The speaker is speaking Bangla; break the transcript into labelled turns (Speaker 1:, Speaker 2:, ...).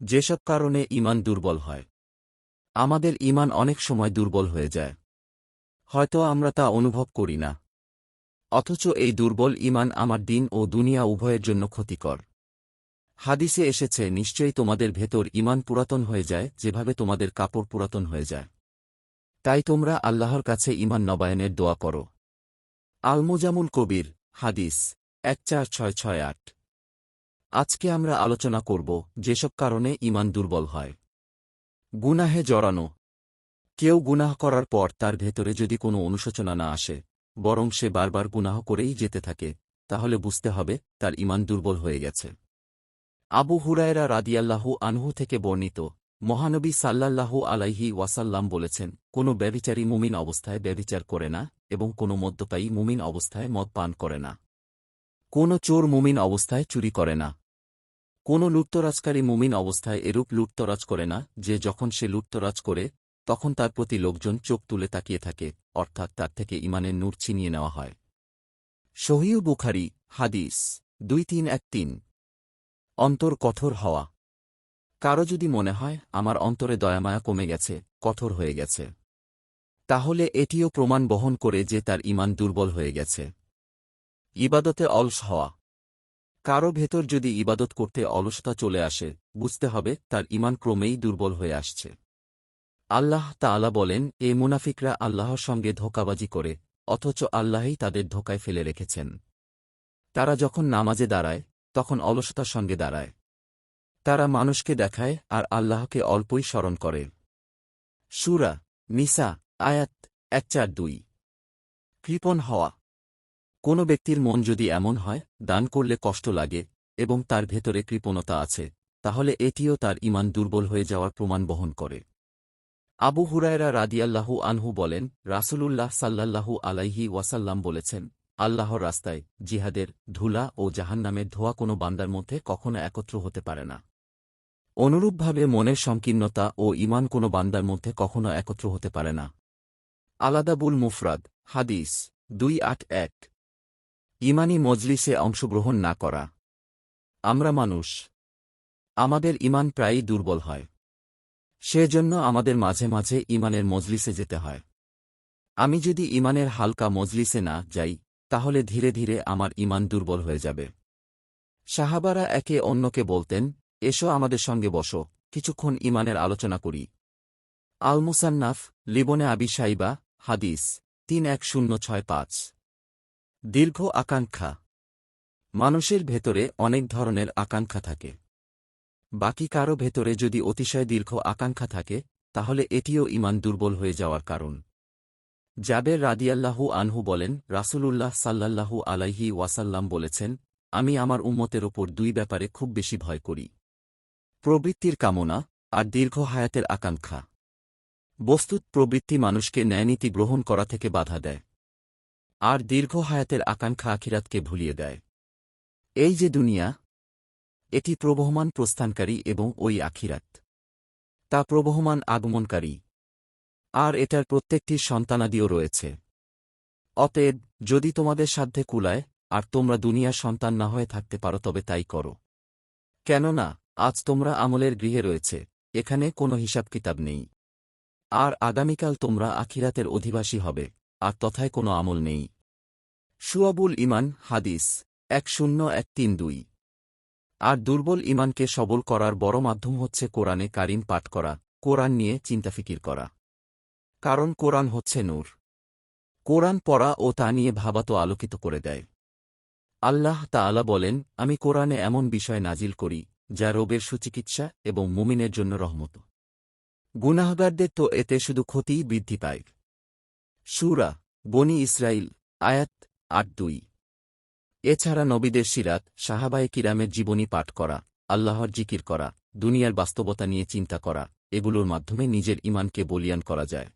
Speaker 1: যেসব কারণে ইমান দুর্বল হয়। আমাদের ইমান অনেক সময় দুর্বল হয়ে যায়। হয়তো আমরা তা অনুভব করি না। অথচ এই দুর্বল ইমান আমার দিন ও দুনিয়া উভয়ের জন্য ক্ষতিকর। হাদিসে এসেছে, নিশ্চয়ই তোমাদের ভেতর ইমান পুরাতন হয়ে যায়, যেভাবে তোমাদের কাপড় পুরাতন হয়ে যায়। তাই তোমরা আল্লাহর কাছে ইমান নবায়নের দোয়া করো। আলমোজামুল কবির, হাদিস, এক চার ছয় ছয় আট। আজকে আমরা আলোচনা করব যেসব কারণে ইমান দুর্বল হয়। গুনাহে জড়ানো। কেউ গুনাহ করার পর তার ভেতরে যদি কোনো অনুশোচনা না আসে, বরং সে বারবার গুনাহ করেই যেতে থাকে, তাহলে বুঝতে হবে তার ইমান দুর্বল হয়ে গেছে। আবু হুরায়রা রাদিয়াল্লাহু আনহু থেকে বর্ণিত মহানবী সাল্লাল্লাহু আলাইহি ওয়াসাল্লাম বলেছেন, কোনো ব্যবিচারী মুমিন অবস্থায় ব্যবিচার করে না এবং কোনো মদ্যপায়ী মুমিন অবস্থায় মদ পান করে না। কোনো চোর মুমিন অবস্থায় চুরি করে না। কোনো লুটতরাজকারী মুমিন অবস্থায় এরূপ লুটতরাজ করে না, যে যখন সে লুটতরাজ করে, তখন তার প্রতি লোকজন চোখ তুলে তাকিয়ে থাকে, অর্থাৎ তার থেকে ইমানের নূর ছিনিয়ে নেওয়া হয়। সহিউ বুখারি, হাদিস, দুই তিন এক তিন। অন্তর কঠোর হওয়া। কারও যদি মনে হয়, আমার অন্তরে দয়ামায়া কমে গেছে, কঠোর হয়ে গেছে, তাহলে এটিও প্রমাণ বহন করে যে তার ইমান দুর্বল হয়ে গেছে। ইবাদতে অলস হওয়া। কারও ভেতর যদি ইবাদত করতে অলসতা চলে আসে, বুঝতে হবে তার ইমান ক্রমেই দুর্বল হয়ে আসছে। আল্লাহ তাআলা বলেন, এ মুনাফিকরা আল্লাহর সঙ্গে ধোকাবাজি করে, অথচ আল্লাহই তাদের ধোকায় ফেলে রেখেছেন। তারা যখন নামাজে দাঁড়ায়, তখন অলসতার সঙ্গে দাঁড়ায়। তারা মানুষকে দেখায় আর আল্লাহকে অল্পই স্মরণ করে। সুরা নিসা আয়াত এক চার দুই। কৃপণ হওয়া। কোনো ব্যক্তির মন যদি এমন হয়, দান করলে কষ্ট লাগে, এবং তার ভেতরে কৃপণতা আছে, তাহলে এটিও তার ইমান দুর্বল হয়ে যাওয়ার প্রমাণ বহন করে। আবু হুরায়রা রাদিয়াল্লাহু আনহু বলেন, রাসূলুল্লাহ সাল্লাল্লাহু আলাইহি ওয়াসাল্লাম বলেছেন, আল্লাহর রাস্তায় জিহাদের ধুলা ও জাহান্নামের ধোয়া কোনো বান্দার মধ্যে কখনো একত্র হতে পারে না। অনুরূপভাবে মনের সংকীর্ণতা ও ইমান কোনো বান্দার মধ্যে কখনো একত্র হতে পারে না। আলাদাবুল মুফরাদ, হাদিস দুই আট এক। ইমানি মজলিসে অংশগ্রহণ না করা। আমরা মানুষ। আমাদের ইমান প্রায়ই দুর্বল হয়। সেজন্য আমাদের মাঝে মাঝে ইমানের মজলিসে যেতে হয়। আমি যদি ইমানের হালকা মজলিসে না যাই, তাহলে ধীরে ধীরে আমার ইমান দুর্বল হয়ে যাবে। সাহাবারা একে অন্যকে বলতেন, এসো আমাদের সঙ্গে বসো, কিছুক্ষণ ইমানের আলোচনা করি। আল মুসান্নাফ লিবনে আবি সাইবা, হাদিস, তিন এক শূন্য ছয় পাঁচ। দীর্ঘ আকাঙ্ক্ষা। মানুষের ভেতরে অনেক ধরনের আকাঙ্ক্ষা থাকে। বাকি কারও ভেতরে যদি অতিশয় দীর্ঘ আকাঙ্ক্ষা থাকে, তাহলে এটিও ইমান দুর্বল হয়ে যাওয়ার কারণ। জাবের রাদিয়াল্লাহু আনহু বলেন, রাসূলুল্লাহ সাল্লাল্লাহু আলাইহি ওয়াসাল্লাম বলেছেন, আমি আমার উম্মতের ওপর দুই ব্যাপারে খুব বেশি ভয় করি। প্রবৃত্তির কামনা আর দীর্ঘ হায়াতের আকাঙ্ক্ষা। বস্তুত প্রবৃত্তি মানুষকে ন্যায়নীতি গ্রহণ করা থেকে বাধা দেয়। আর দীর্ঘ হায়াতের আকাঙ্ক্ষা আখিরাতকে ভুলিয়ে দেয়। এই যে দুনিয়া, এটি প্রবহমান প্রস্থানকারী এবং ওই আখিরাত। তা প্রবহমান আগমনকারী। আর এটার প্রত্যেকটির সন্তানাদিও রয়েছে। অতএব, যদি তোমাদের সাধ্যে কুলায়, আর তোমরা দুনিয়ার সন্তান না হয়ে থাকতে পারো, তবে তাই করো। কেননা, আজ তোমরা আমলের গৃহে রয়েছে, এখানে কোনো হিসাব কিতাব নেই। আর আগামীকাল তোমরা আখিরাতের অধিবাসী হবে। আর তথায় কোনো আমল নেই। সুয়াবুল ইমান হাদিস, এক শূন্য এক তিন দুই। আর দুর্বল ইমানকে সবল করার বড় মাধ্যম হচ্ছে কোরআনে কারিম পাঠ করা, কোরআন নিয়ে চিন্তাফিকির করা। কারণ কোরআন হচ্ছে নূর। কোরআন পড়া ও তা নিয়ে ভাবাতো আলোকিত করে দেয়। আল্লাহ তাআলা বলেন, আমি কোরআনে এমন বিষয় নাজিল করি, যা রোগের সুচিকিৎসা এবং মুমিনের জন্য রহমত। গুনাহগারদের তো এতে শুধু ক্ষতিই বৃদ্ধি পায়। সুরা বনি ইসরাইল আয়াত আট দুই। এছাড়া নবীদের সিরাত, সাহাবায়ে কিরামের জীবনী পাঠ করা, আল্লাহর জিকির করা, দুনিয়ার বাস্তবতা নিয়ে চিন্তা করা, এগুলোর মাধ্যমে নিজের ইমানকে বলিয়ান করা যায়।